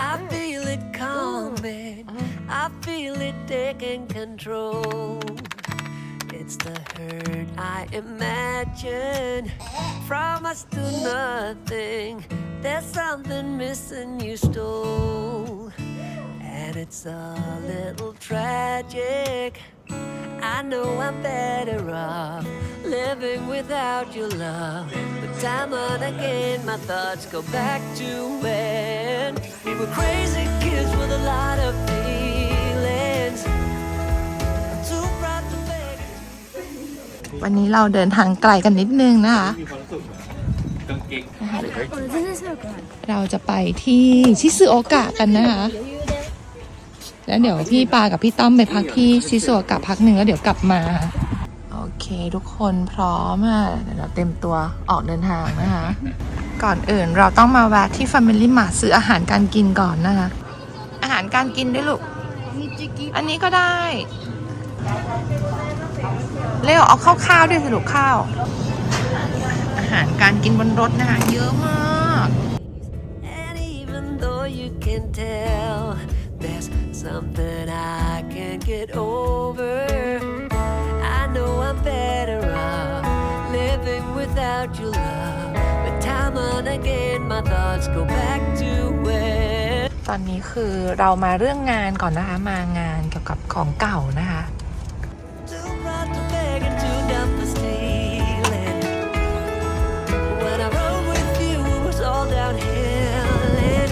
I feel it coming. I feel it taking control. It's the hurt I imagine from us to nothing. There's something missing you stole. And it's a little tragic. I know I'm better off living without your love. But time and again, my thoughts go back to when were crazy kids with a lot of feelings. I'm too proud to beg. วันนี้เราเดินทางไกลกันนิดนึงนะคะมีความรู้สึกกางเกงเราจะไปที่ชิซึโอกะกันนะคะ แล้วเดี๋ยวพี่ปากับพี่ต้อมไปพักที่ชิซึโอกะพักหนึ่งแล้วเดี๋ยวกลับมา โอเคทุกคนพร้อมอะเดี๋ยวเราเต็มตัวออกเดินทางนะคะ ก่อนอื่น เราต้องมาแวะที่ Family Mart ซื้ออาหารการกินก่อนนะคะ อาหารการกินด้วยลูก อันนี้ก็ได้ เร็วเอาข้าวๆด้วยสรุปข้าว อาหารการกินบนรถนะคะ เยอะมาก there's something I can't get over, I know I'm better off living without your love. My thoughts go back to when. ตอนนี้คือเรามาเรื่องงานก่อนนะคะ มางานเกี่ยวกับของเก่านะคะ Too proud to beg and too dumb for stealing. When I rode with you, it was all downhill. And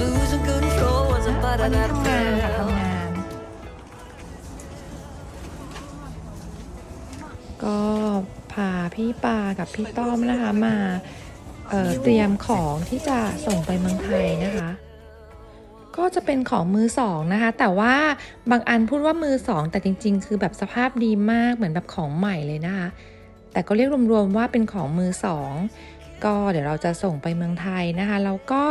losing control was a วัน button นี้ I ทำงานค่ะ felt. ทำงาน ก็พาพี่ปากับพี่ต้อมนะคะ มา เเตรียมของที่จะส่งไปเมืองไทยนะคะ ก็จะเป็นของมือสองนะคะ แต่ว่าบางอันพูดว่ามือสองแต่จริง ๆ คือแบบสภาพดีมากเหมือนแบบของใหม่เลยนะคะ แต่ก็เรียกรวมๆว่าเป็นของมือสองก็เดี๋ยวเราจะส่งไปเมืองไทยนะคะแล้วก็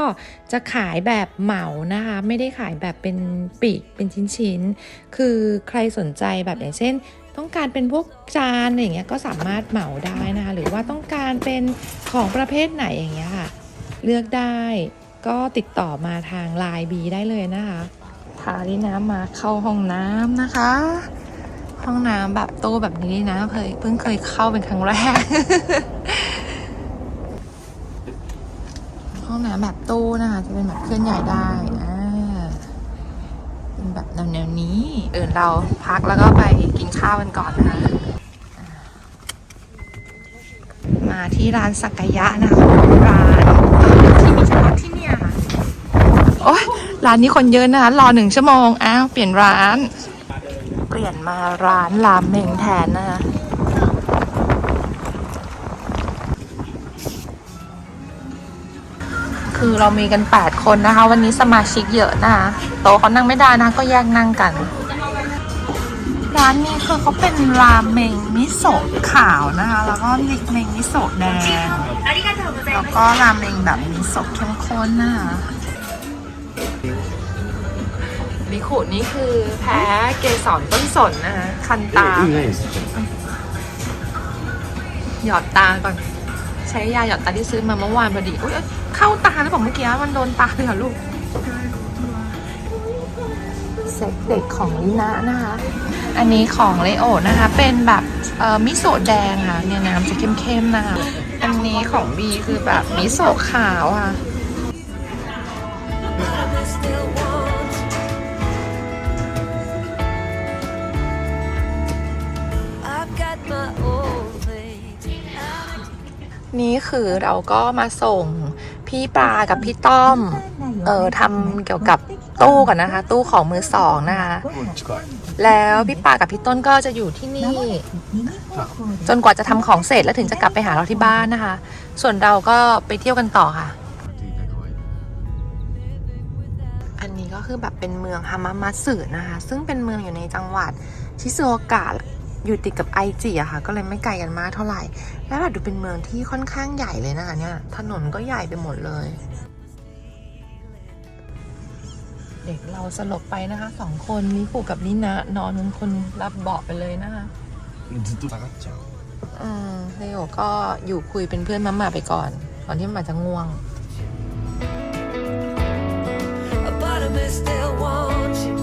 จะขายแบบเหมานะคะ ไม่ได้ขายแบบเป็นปีกเป็นชิ้นๆ คือใครสนใจแบบอย่างเช่น ต้องการเป็นพวกจานอะไรอย่างเงี้ยก็สามารถเหมาได้นะคะหรือว่าต้องการเป็นของประเภทไหนอย่างเงี้ยค่ะ เลือกได้ก็ติดต่อมาทางไลน์บีได้เลยนะคะพาดิน้ำมาเข้าห้องน้ำนะคะ ห้องน้ำแบบตู้แบบนี้นะเคยเพิ่งเคยเข้าเป็นครั้งแรก ห้องน้ำแบบตู้นะคะ จะเป็นแบบเคลื่อนย้ายได้อ่าเป็น แบบแนวแนวๆนี้เอื่นเราพักแล้วก็ไปกินข้าวกันก่อนนะคะอ่ามาที่ร้านสักยะนะคะร้านที่มีเฉพาะที่เนี่ยค่ะโอ๊ยร้านนี้คนเยอะนะคะรอหนึ่งชั่วโมง อ้าว เปลี่ยนร้าน เปลี่ยนมาร้านรามเมงแทนนะคะ คือเรามีกัน 8 คนนะคะ วันนี้สมาชิกเยอะนะคะโต๊ะเขานั่งไม่ได้นะก็แยกนั่งกัน ร้านนี้คือเขาเป็นราเมงมิโซะขาวนะคะ แล้วก็ริเมงมิโซะแดง แล้วก็ราเมงแบบมิโซะเข้มข้นนะคะบิคุนี่คือแพ้เกสรต้นสนนะคะ คันตา หยอดตาก่อนใช้ยาหยอดตาที่ซื้อมาเมื่อวานพอดีอุ๊ยเอ้ยเข้าตาหรือเปล่าเมื่อกี้มันโดนตาเลยเหรอลูกเซ็ตเด็กของลินะนะคะ อันนี้ของเลโอนะคะ เป็นแบบเอ่อมิโซะแดงค่ะ เนี่ยน้ำจะเข้มๆนะคะ อันนี้ของบีคือแบบมิโซะขาวค่ะ นี่คือเราก็มาส่งพี่ปลากับพี่ต้อม เอ่อทำเกี่ยวกับตู้ก่อนนะคะ ตู้ของมือสองนะคะ แล้วพี่ปากับพี่ต้นก็จะอยู่ที่นี่ จนกว่าจะทำของเสร็จแล้วถึงจะกลับไปหาเราที่บ้านนะคะ ส่วนเราก็ไปเที่ยวกันต่อค่ะ อันนี้ก็คือแบบเป็นเมืองฮามามัตสึนะคะ ซึ่งเป็นเมืองอยู่ในจังหวัดชิซูโอกะ อยู่ติดกับไอจีอะค่ะ ก็เลยไม่ไกลกันมากเท่าไหร่ แล้วดูเป็นเมืองที่ค่อนข้างใหญ่เลยนะคะเนี่ย ถนนก็ใหญ่ไปหมดเลย เด็กเราสลบไปนะคะสองคนมิกุกับนินะนอนคนรับเบาะไปเลยนะคะอืมเฮโอก็อยู่คุยเป็นเพื่อนมัมมาไปก่อนตอนที่มันจะง่วง But I still want you.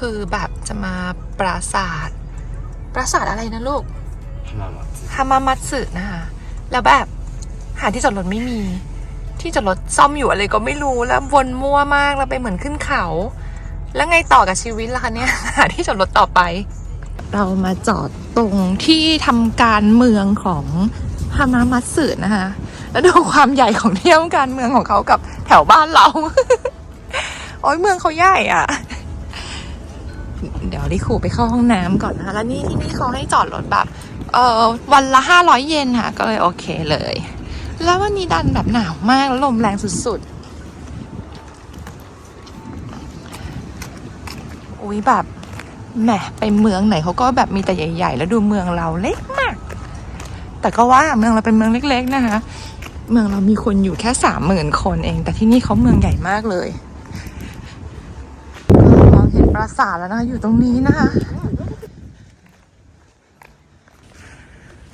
คือแบบจะมาปราสาท ปราสาทอะไรนะลูกฮามามัตสึนะคะแล้วแบบหาที่จอดรถไม่มี ที่จอดรถซ่อมอยู่อะไรก็ไม่รู้แล้ววนมั่วมากเราไปเหมือนขึ้นเขา แล้วไงต่อกับชีวิตล่ะคะเนี่ยหาที่จอดรถต่อไป เรามาจอดตรงที่ทำการเมืองของฮามามัตสึนะคะแล้วดูความใหญ่ของที่ทำการเมืองของเขากับแถวบ้านเรา โอ้ยเมืองเขาใหญ่อะ ดี๋ยวดิคูไปเข้าห้องน้ำก่อนนะคะแล้วนี่ที่นี่เขาให้จอดรถแบบเออวันละห้าร้อยเยนค่ะ ก็เลยโอเคเลย แล้ววันนี้ดันแบบหนาวมากลมแรงสุดๆ อุ้ยแบบแหมไปเมืองไหนเขาก็แบบมีแต่ใหญ่ ๆ แล้วดูเมืองเราเล็กมาก แต่ก็ว่าเมืองเราเป็นเมืองเล็ก ๆ นะคะ เมืองเรามีคนอยู่แค่สามหมื่นคนเอง แต่ที่นี่เขาเมืองใหญ่มากเลย ราสาทแล้วนะคะอยู่ตรงนี้นะคะ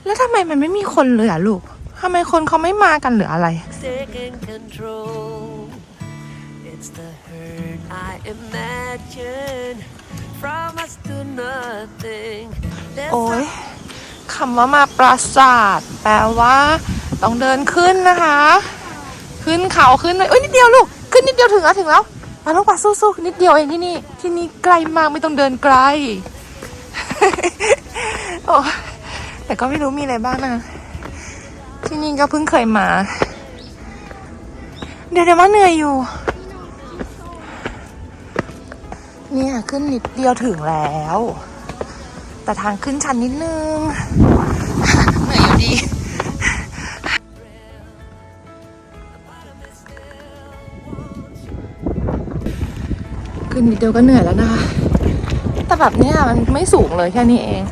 แล้วทำไมมันไม่มีคนเลยอะลูกทำไมคนเขาไม่มากันหรืออะไร taking control. It's the hurt I imagine from us to nothing. There's โอ้ยคำว่ามาปราสาท แปลว่า ต้องเดินขึ้นนะคะ ขึ้นเขาขึ้นเลยเอ้ยนิดเดียวลูก ขึ้นนิดเดียวถึงแล้วถึงแล้ว มาลูกมาสู้ๆนิดเดียวเองที่นี่ ที่นี่ไกลมากไม่ต้องเดินไกล โอ้แต่ก็ไม่รู้มีอะไรบ้างนะ ที่นี่ก็เพิ่งเคยมา เดี๋ยวเดี๋ยวมาเหนื่อยอยู่ เนี่ยขึ้นนิดเดียวถึงแล้ว แต่ทางขึ้นชันนิดนึง ขึ้นนิดเดียวก็เหนื่อยแล้วนะคะ แต่แบบเนี้ยมันไม่สูงเลยแค่นี้เอง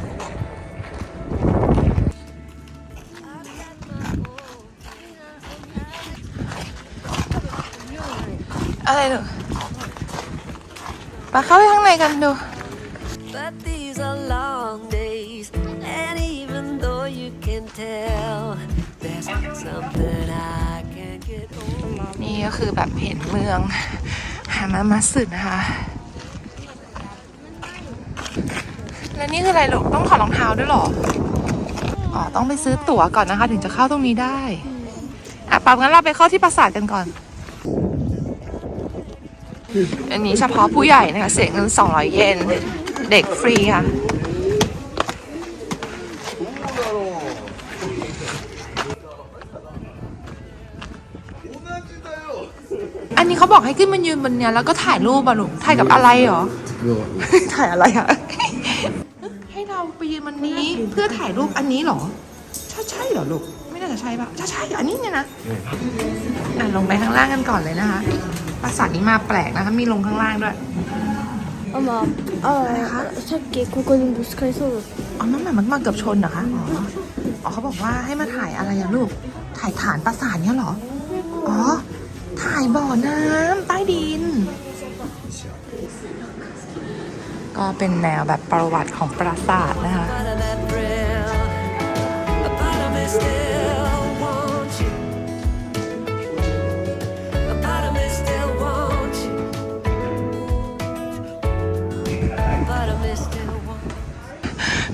อะไรหนูมาเข้าไปข้างในกันดู But these are long days, and even though you can tell, there's something I can't get over. นี่ก็คือแบบเห็นเมืองฮามามัสึนะคะ และนี่คืออะไรลูกต้องถอดรองเท้าด้วยหรอ อ๋อ ต้องไปซื้อตั๋วก่อนนะคะ ถึงจะเข้าตรงนี้ได้ อะปั๊บงั้นเราไปเข้าที่ปราสาทกันก่อน อันนี้เฉพาะผู้ใหญ่นะคะ เสียเงิน200 เยน เด็กฟรีค่ะ อันนี้ เขาบอกให้ขึ้นมายืนบนเนี้ยแล้วก็ถ่ายรูปอะลูก ถ่ายกับอะไรเหรอ ถ่ายอะไรอะให้เราไปยืนบนนี้เพื่อถ่ายรูปอันนี้เหรอ ใช่ใช่เหรอลูก ไม่น่าจะใช่ปะใช่ใช่อันนี้เนี่ยนะอ่ะลงไปข้างล่างกันก่อนเลยนะคะปราสาทนี้มาแปลกนะคะ มีลงข้างล่างด้วย あまあ、あさっきここにぶつかりそうだっ อ๋อมันหมายมันมาเกือบชนเหรอคะ อ๋อ อ๋อเขาบอกว่าให้มาถ่ายอะไรอะลูก ถ่ายฐานปราสาทเนี้ยเหรอ อ๋อ ถ่ายบ่อน้ำใต้ดิน ก็เป็นแนวแบบประวัติของปราสาทนะคะ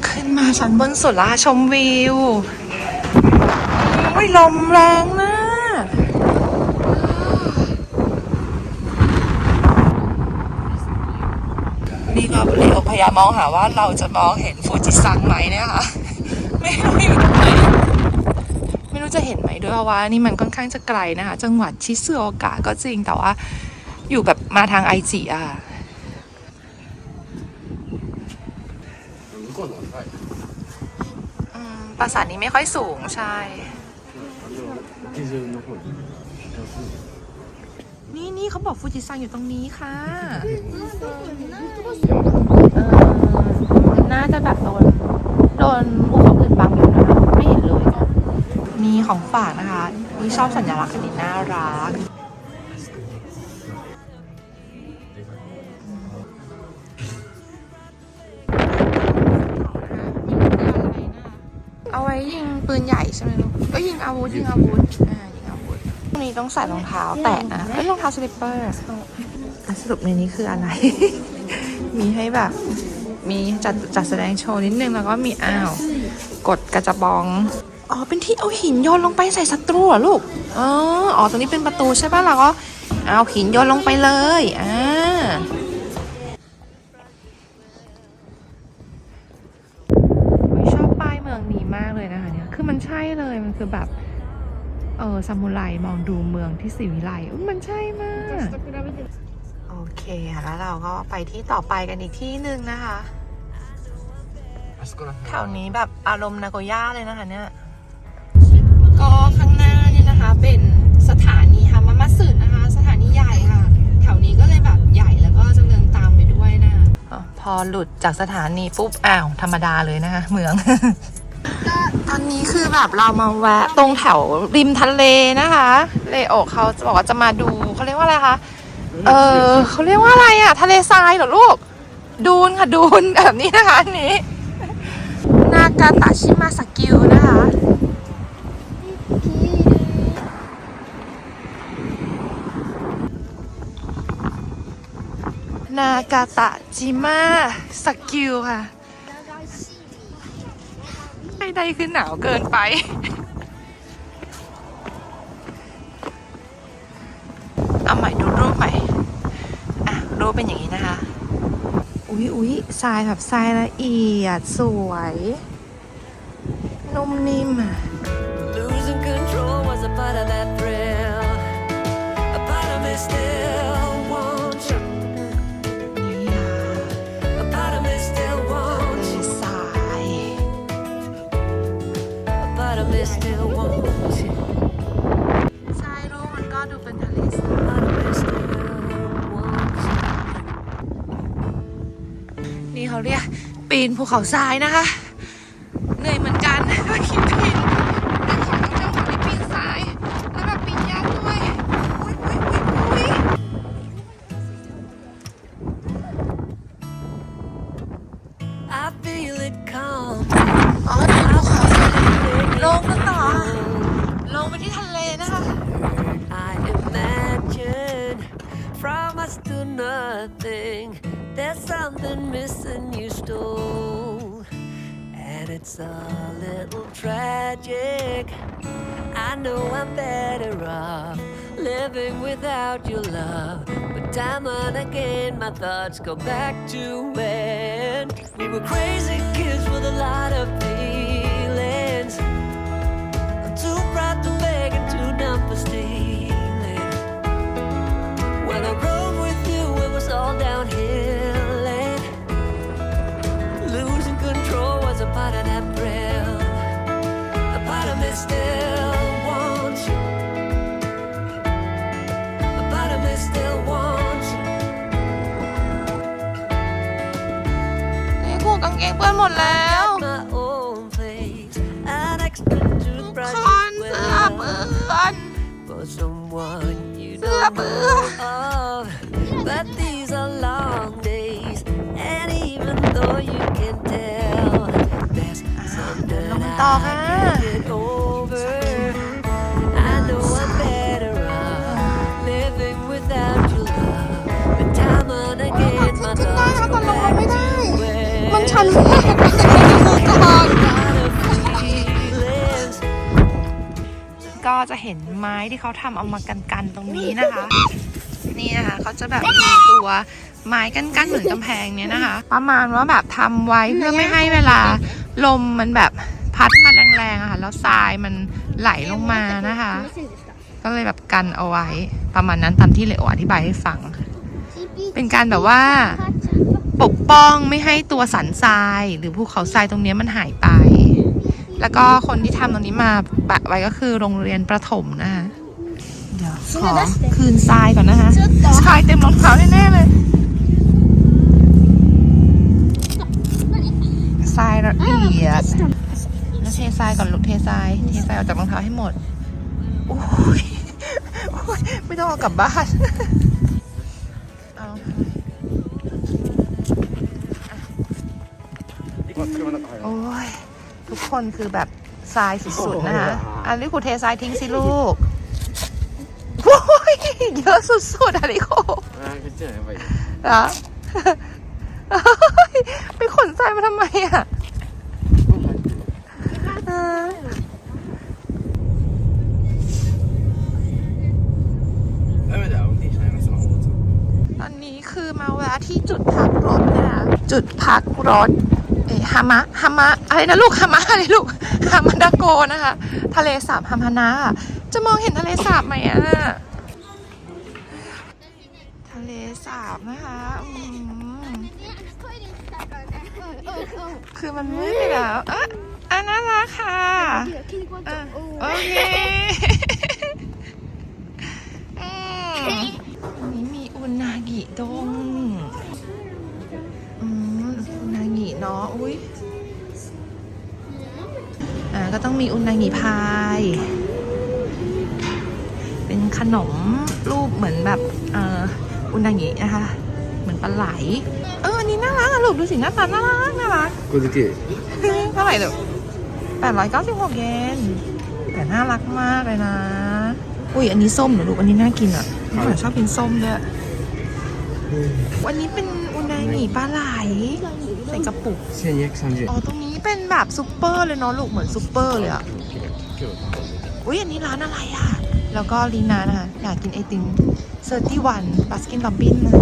ขึ้นมาชั้นบนสุดละชมวิวอุ้ยลมแรงมากนี่ก็ เรียวพยายามมองหาว่าเราจะมองเห็นฟูจิซังไหมเนี่ยค่ะไม่รู้อยู่ตรงไหนไม่รู้จะเห็นไหมด้วยเพราะว่านี่มันค่อนข้างจะไกลนะคะ จังหวัดชิซึโอกะก็จริงแต่ว่า อยู่แบบมาทางไอจิอะค่ะอืมปราสาทนี้ไม่ค่อยสูงใช่ นี่เขาบอกฟูจิซังอยู่ตรงนี้ค่ะ เออน่าจะแบบโดนโดนภูเขาอื่นบังอยู่นะคะไม่เห็นเลย มีของฝากนะคะนี่ชอบสัญลักษณ์อันนี้น่ารัก เอาไว้ยิงปืนใหญ่ใช่ไหมลูกก็ยิงอาวุธยิงอาวุธ วุธนี้ต้องใส่รองเท้าแตะนะเป็นรองเท้าสลิปเปอร์อะสรุปในนี้คืออะไร มีให้แบบ มีจัดจัดแสดงโชว์นิดนึงแล้วก็มีอ้าว กดกระจะบอง อ๋อ เป็นที่เอาหินโยนลงไปใส่ศัตรูเหรอลูก อ๋อ อ๋อ ตรงนี้เป็นประตูใช่ป่ะเราก็เอาหินโยนลงไปเลย อ่าอุ๊ยชอบป้ายเมืองนี้มากเลยนะคะเนี่ย คือมันใช่เลย มันคือแบบเอซามูไรมองดูเมืองที่สีวิไลมันใช่มาก โอเคแล้วเราก็ไปที่ต่อไปกันอีกที่หนึ่งนะคะ แถวนี้แบบอารมณ์นาโกย่าเลยนะคะเนี่ย ก็ข้างหน้าเนี่ยนะคะ เป็นสถานีฮามามัสึนะคะ สถานีใหญ่ค่ะ แถวนี้ก็เลยแบบใหญ่แล้วก็จำเนินตามไปด้วยนะ พอหลุดจากสถานีปุ๊บอ้าวธรรมดาเลยนะคะเมือง ตอนนี้คือแบบเรามาแวะตรงแถวริมทะเลนะคะ เลโอเขาจะบอกว่าจะมาดูเขาเรียกว่าอะไรคะเออเขาเรียกว่าอะไรอะทะเลทรายเหรอลูก ดูนค่ะดูนแบบนี้นะคะอันนี้ นากาตาชิมาสกิลนะคะนากาตะจิมาสกิลค่ะ ไม่ได้คือหนาวเกินไป เอาใหม่ดูรูปใหม่ อะ รูปเป็นอย่างนี้นะคะ อุ๊ยอุ๊ยทรายแบบทรายละเอียด สวย นุ่มนิ่มอะ Losing control was a part of that ปีนภูเขาทรายนะคะ living without your love. But time and again, my thoughts go back to when we were crazy kids with a lot of feelings. I'm too proud to beg and too dumb for stealing. When I rode with you, it was all downhill. And losing control was a part of that thrill. A part of me นี่กูกางเกงเปื้อนหมดแล้ว My own place, an extra ทุก toothbrush คน as เสื้อ well. เปื้อน for someone you Sia don't bữa. When มันชันมากก่อน lot of feelings. ก็จะเห็นไม้ที่เขาทำเอามากันกันๆตรงนี้นะคะ นี่นะคะเขาจะแบบมีตัวไม้กันกันๆเหมือนกำแพงเนี้ยนะคะ ประมาณว่าแบบทำไว้เพื่อไม่ให้เวลาลมมันแบบพัดมาแรงๆอะค่ะ แล้วทรายมันไหลลงมานะคะ ก็เลยแบบกันเอาไว้ ประมาณนั้นตามที่เลโออธิบายให้ฟัง เป็นการแบบว่า ปกป้องไม่ให้ตัวสันทราย หรือภูเขาทรายตรงนี้มันหายไป แล้วก็คนที่ทำตรงนี้มาแปะไว้ก็คือโรงเรียนประถมนะคะเดี๋ยวขอคืนทรายก่อนนะคะทรายเต็มรองเท้าแน่ๆเลยทรายละเอียดแล้วเททรายก่อนลูกเททราย เททรายออกจากรองเท้าให้หมดโอ้ยโอ้ยไม่ต้องเอากลับบ้านเอา โอ้ย ทุกคนคือแบบทรายสุดๆนะคะอันนี้กูเททรายทิ้งสิลูกโอ้ยเยอะสุดๆอันนี้กูนะไปขนทรายมาทำไมอะตอนนี้คือมาแวะที่จุดพักรถนะจุดพักรถ ฮามะฮามะอะไรนะลูกฮามะอะไรลูกฮามาดาโกนะคะ ทะเลสาบฮามานะจะมองเห็นทะเลสาบไหมอะทะเลสาบนะคะคือมันมืดไปแล้วอะอะน่ารักค่ะอะโอเคอันนี้มีอุนากิดง นางิเนาะอุ้ยอ่าก็ต้องมีอุนางิพาย เป็นขนมรูปเหมือนแบบเอ่ออุนางินะคะ เหมือนปลาไหล เอออันนี้น่ารักอ่ลูกดูสิหน้าตาน่ารักน่ารักกูจิกิเท่าไหร่ลูกแปดร้อยเก้าสิบหกเยนแต่น่ารักมากเลยนะ อุ้ยอันนี้ส้มเหรอลูกอันนี้น่ากินอะหนูชอบกินส้มด้วยวันนี้เป็นอุนางิปลาไหล ใส่กระปุกเส้นเย็กสามสิบอ๋อตรงนี้เป็นแบบซูเปอร์เลยเนาะลูกเหมือนซูเปอร์เลยอะอุ้ยอันนี้ร้านอะไรอะ แล้วก็ลีน่านะคะอยากกินไอติมเซอร์ตี้วันบัสกินลอบบินนะ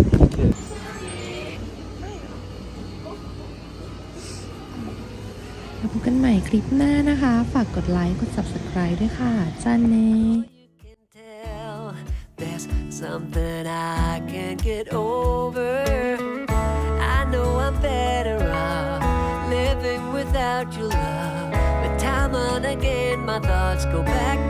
แล้วพบกันใหม่คลิปหน้านะคะ ฝากกดไลค์ กด subscribe ด้วยค่ะจันเน Something I can't get over thoughts go back